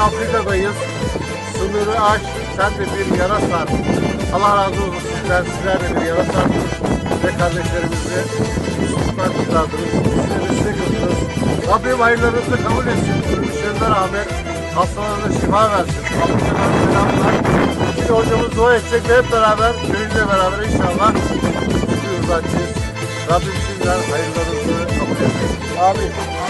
Afrika'dayız. Sınırı aş, sen de bir yara sar. Allah razı olsun sizden, sizler de bir yara sardınız. Ve kardeşlerimizi Müslüman kurtardınız. Sizleri kıldınız. Rabbim hayırlarınızı kabul etsin. Ölmüşlerine rağmen hastalarına şifa versin. Afrika'dan selamlar. Şimdi hocamız dua edecek ve hep beraber, köyünle beraber inşallah tutuyoruz açacağız. Rabbim sizden hayırlarınızı kabul etsin. Amin.